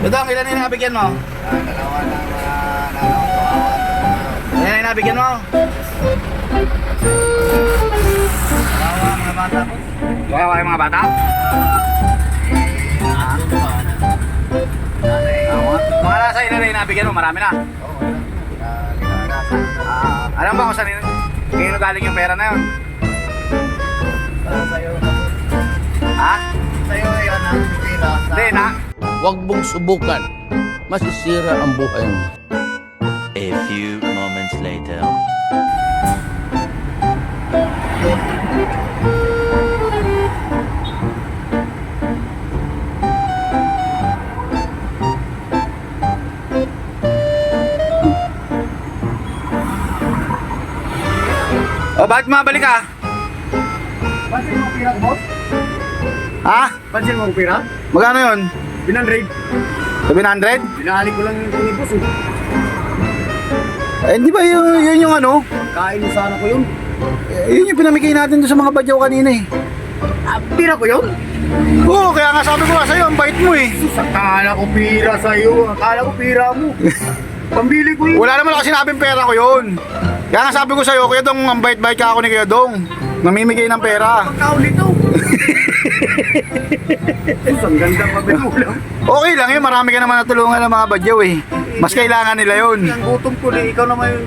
Dudong, ilan yung nabigyan mo? Ah, dalawa na mga nanong. Ilan yung nabigyan mo? Kawawa mga bata po. Kawawa yung mga bata? Ah. Mga, nasa ilan na yung nabigyan mo? Marami na. Oo, linagasan. Ah, alam ba kung saan galing yung pera na yun? Huwag mong subukan. Masisira ang buhay mo. A few moments later. O, bakit mabalik ka? Pansin mo ang pira boss? Ha? Pansin mo ang pira? Magkano yun? Binandraid. 700? Binalik ko lang yung tingin, boss. eh. Eh, di ba yun, yun yung ano? Kain sana ko yun. Eh, Yun yung pinamigay natin doon sa mga badyaw kanina eh. Ah, pira ko yun? Oo, kaya nga sabi ko nga sa'yo, ang bait mo eh. Sus, akala ko pira sa'yo. Akala ko pira mo. Pambili ko yun. Wala naman ako sinabing pera ko yun. Kaya nga sabi ko sa'yo, Kuya Dong, ang bait-bait ka ako ni Kuya Dong. Namimigay ng pera. Pagkaon nito. Sus, ang ganda pa binulang. Okay lang yun, marami ka naman natulungan ng mga badyaw eh. Mas kailangan nila yun. Ang gutom ko na, ikaw naman yung...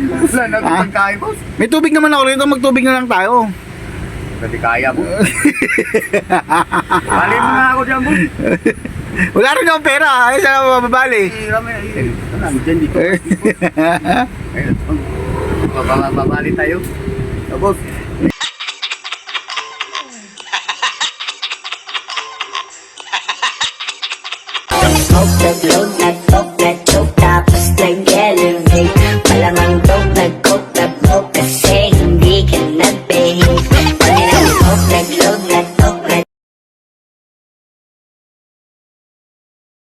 Wala na Ah? pagkain, boss. May tubig naman ako rito, magtubig na lang tayo. Pwede kaya mo. Bali mo nga ako dyan, boss. Wala rin akong pera, ay sa mababali. Eh, rami, eh. Ano, dyan dito. Ayun, babali tayo. So, smoke the blow